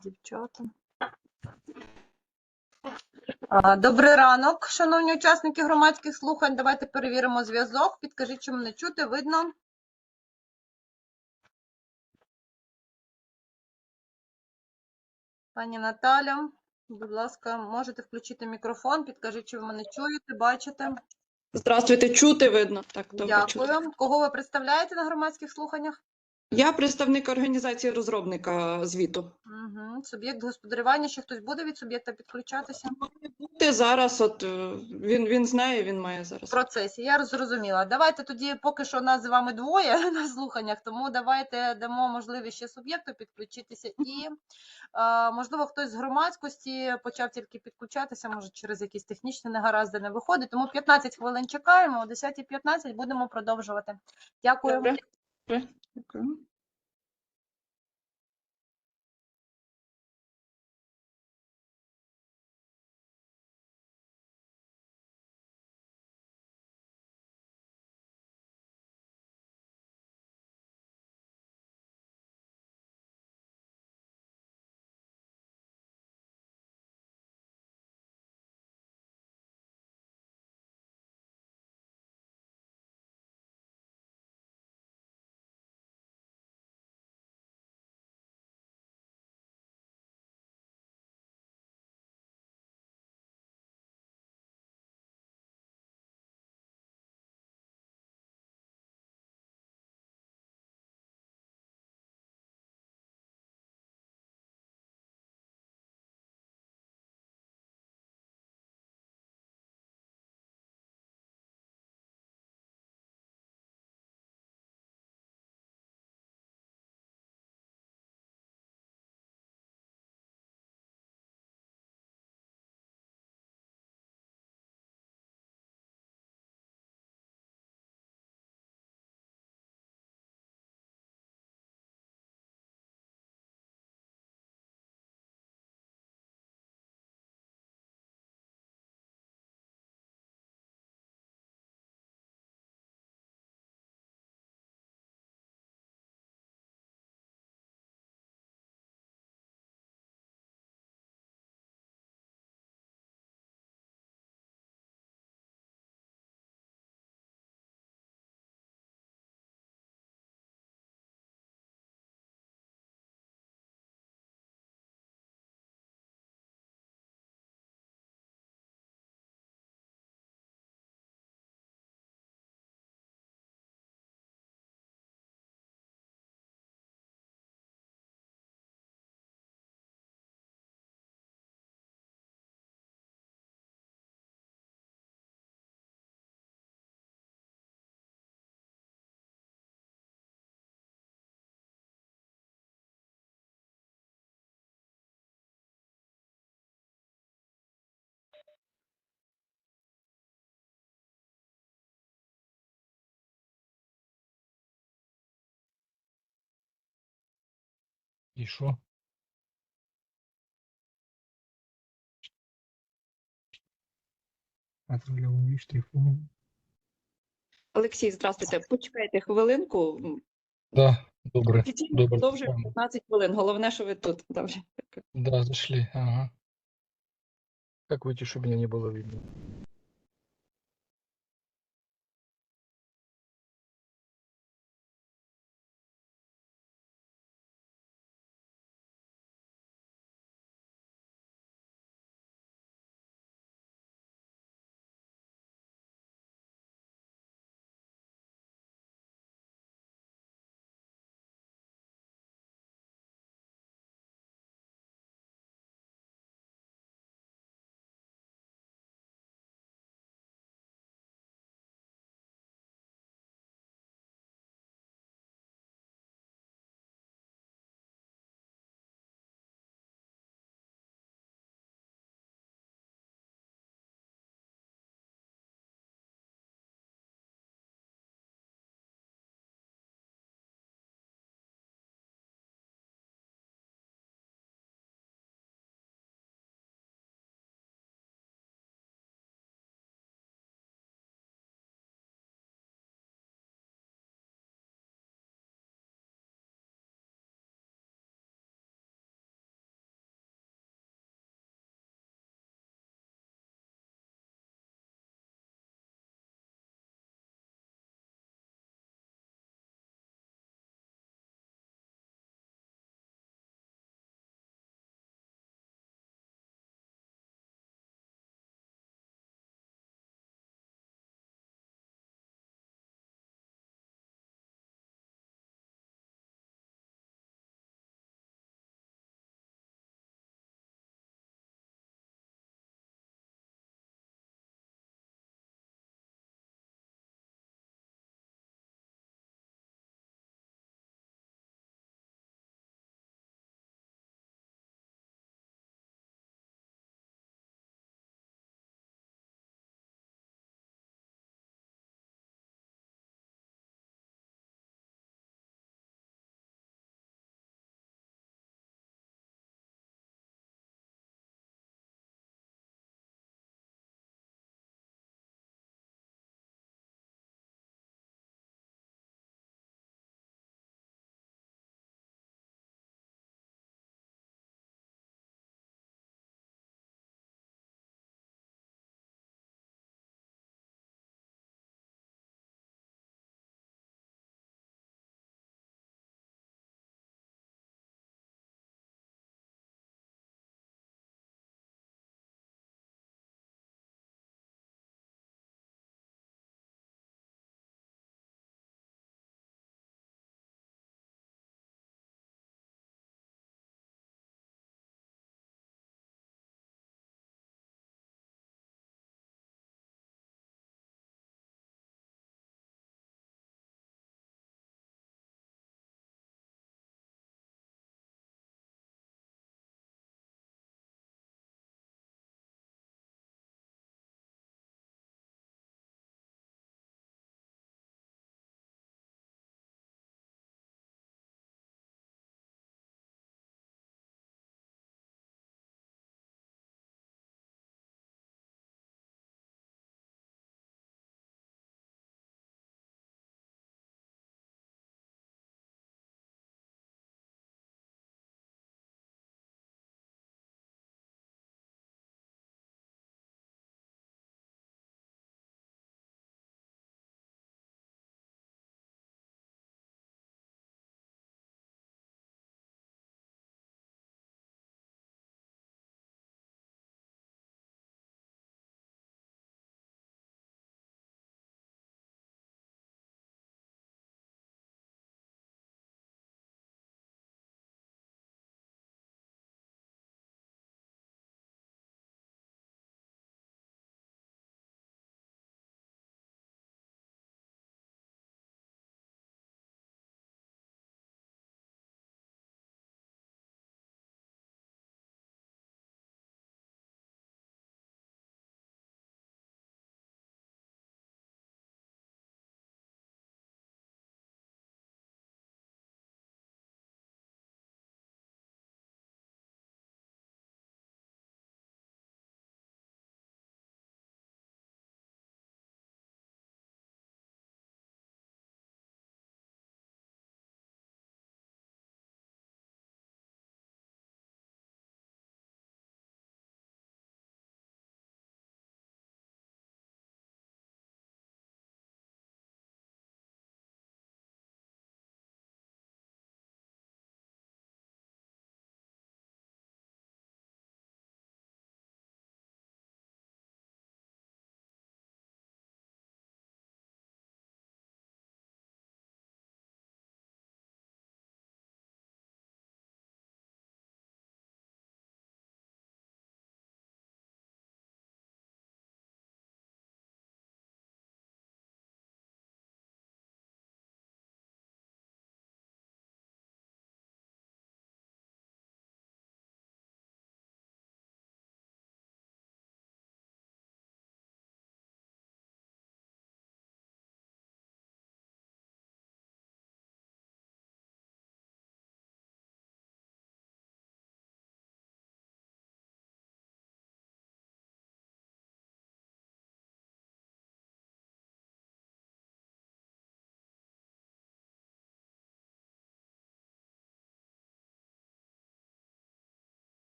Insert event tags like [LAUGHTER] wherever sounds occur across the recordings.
Дівчата. Добрий ранок, шановні учасники громадських слухань. Давайте перевіримо зв'язок. Підкажіть, чи мене чути, видно. Пані Наталя, будь ласка, можете включити мікрофон. Підкажіть, чи ви мене чуєте, бачите. Здравствуйте, чути видно. Так, добре, чути. Дякую. Кого ви представляєте на громадських слуханнях? Я представник організації розробника звіту. Угу. Суб'єкт господарювання. Ще хтось буде від суб'єкта підключатися? Ти зараз, от е, він, він знає, він має в зараз. процесі. Я зрозуміла. Давайте тоді, поки що нас з вами двоє [LAUGHS] на слуханнях, тому давайте дамо можливість ще суб'єкту підключитися і, е, можливо, хтось з громадськості почав тільки підключатися, може через якісь технічні негаразди не виходить. Тому 15 хвилин чекаємо, о 10.15 будемо продовжувати. Дякую. Добре. Добре, І що? Контрольовий штрихом. Олексій, здравствуйте. Почекайте хвилинку. Да, добре. Офіційно Добре, продовжуємо чекаємо. 15 хвилин. Головне, що ви тут. Добре. Да, зашли. Ага. Как выйти, чтобы меня не было видно?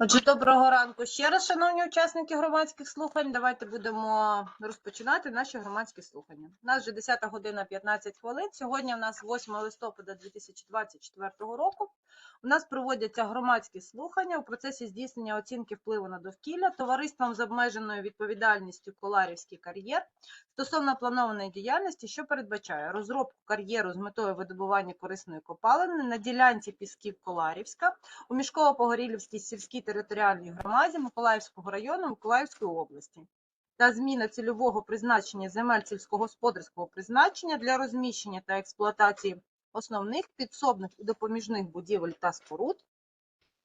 Отже, доброго ранку ще раз, шановні учасники громадських слухань. Давайте будемо розпочинати наші громадські слухання. У нас вже 10 година 15 хвилин. Сьогодні у нас 8 листопада 2024 року. У нас проводяться громадські слухання у процесі здійснення оцінки впливу на довкілля товариством з обмеженою відповідальністю Коларівський кар'єр стосовно планованої діяльності, що передбачає розробку кар'єру з метою видобування корисної копалини на ділянці пісків Коларівська у Мішково-Погорілівській сільській територіальній громаді Миколаївського району Миколаївської області та зміна цільового призначення земель сільськогосподарського призначення для розміщення та експлуатації основних підсобних і допоміжних будівель та споруд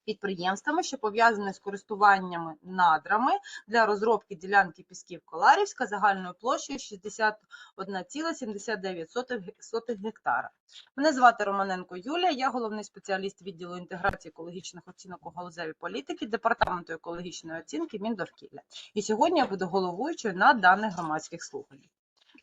підприємствами, що пов'язані з користуваннями надрами для розробки ділянки пісків Коларівська загальною площею 61,79 гектара. Мене звати Романенко Юлія, я головний спеціаліст відділу інтеграції екологічних оцінок у галузевій політики Департаменту екологічної оцінки Міндовкілля. І сьогодні я буду головуючою на даних громадських слуханнях.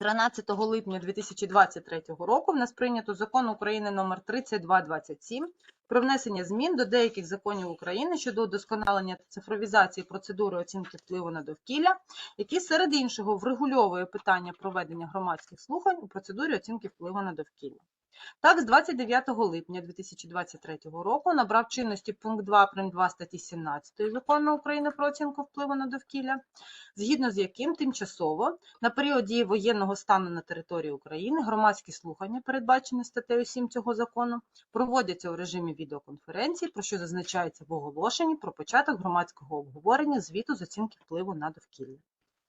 13 липня 2023 року в нас прийнято закон України номер 3227 про внесення змін до деяких законів України щодо удосконалення та цифровізації процедури оцінки впливу на довкілля, який серед іншого врегульовує питання проведення громадських слухань у процедурі оцінки впливу на довкілля. Так, з 29 липня 2023 року набрав чинності пункт 2 прим. 2 статті 17 Закону України про оцінку впливу на довкілля, згідно з яким тимчасово на період дії воєнного стану на території України громадські слухання, передбачені статтею 7 цього закону, проводяться у режимі відеоконференції, про що зазначається в оголошенні про початок громадського обговорення звіту з оцінки впливу на довкілля.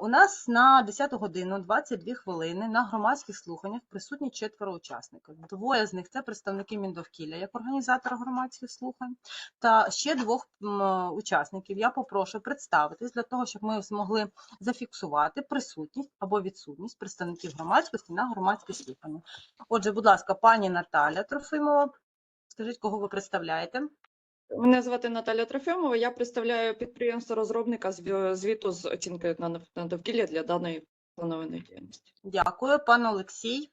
У нас на 10 годину 22 хвилини на громадських слуханнях присутні четверо учасників. Двоє з них це представники Міндовкілля як організатора громадських слухань, та ще двох учасників я попрошу представитись для того, щоб ми змогли зафіксувати присутність або відсутність представників громадськості на громадські слухання. Отже, будь ласка, пані Наталя Трофимова, скажіть, кого ви представляєте? Мене звати Наталя Трофімова. Я представляю підприємство розробника звіту з оцінки на довкілля для даної планованої діяльності. Дякую, пан Олексій.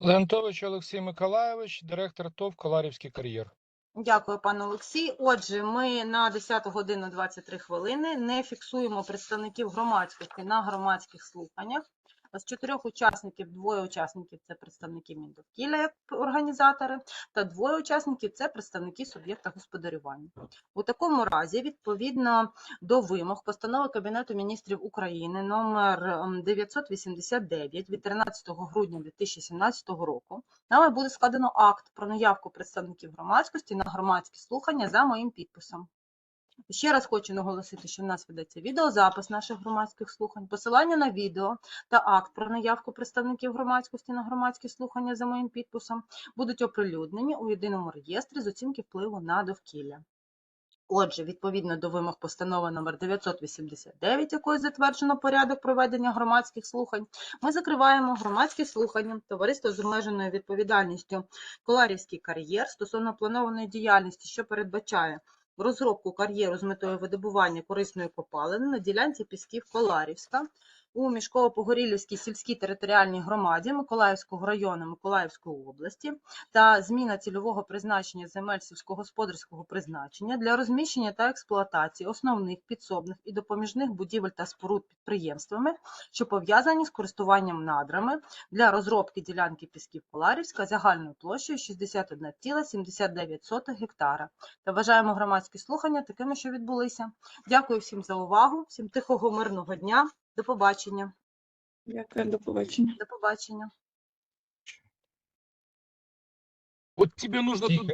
Леонтович Олексій Миколайович, директор ТОВ Коларівський кар'єр. Дякую, пане Олексій. Отже, ми на 10 годину 23 хвилини не фіксуємо представників громадськості на громадських слуханнях. З чотирьох учасників двоє учасників це представники Міндовкілля як організатори, та двоє учасників це представники суб'єкта господарювання. У такому разі, відповідно до вимог постанови Кабінету міністрів України номер ем, 989 від 13 грудня 2017 року, нами буде складено акт про наявку представників громадськості на громадські слухання за моїм підписом. Ще раз хочу наголосити, що в нас ведеться відеозапис наших громадських слухань, посилання на відео та акт про наявку представників громадськості на громадські слухання за моїм підписом будуть оприлюднені у єдиному реєстрі з оцінки впливу на довкілля. Отже, відповідно до вимог постанови номер 989, якою затверджено порядок проведення громадських слухань, ми закриваємо громадські слухання товариства з обмеженою відповідальністю Коларівський кар'єр стосовно планованої діяльності, що передбачає розробку кар'єру з метою видобування корисної копалини на ділянці Пісків Коларівська у Мішково-Погорілівській сільській територіальній громаді Миколаївського району Миколаївської області та зміна цільового призначення земель сільськогосподарського призначення для розміщення та експлуатації основних підсобних і допоміжних будівель та споруд підприємствами, що пов'язані з користуванням надрами для розробки ділянки Пісків Коларівська загальною площею 61,79 гектара. Та вважаємо громадські слухання такими, що відбулися. Дякую всім за увагу, всім тихого мирного дня. До побачення. Дякую, до побачення. До побачення. Вот тебе нужно тут.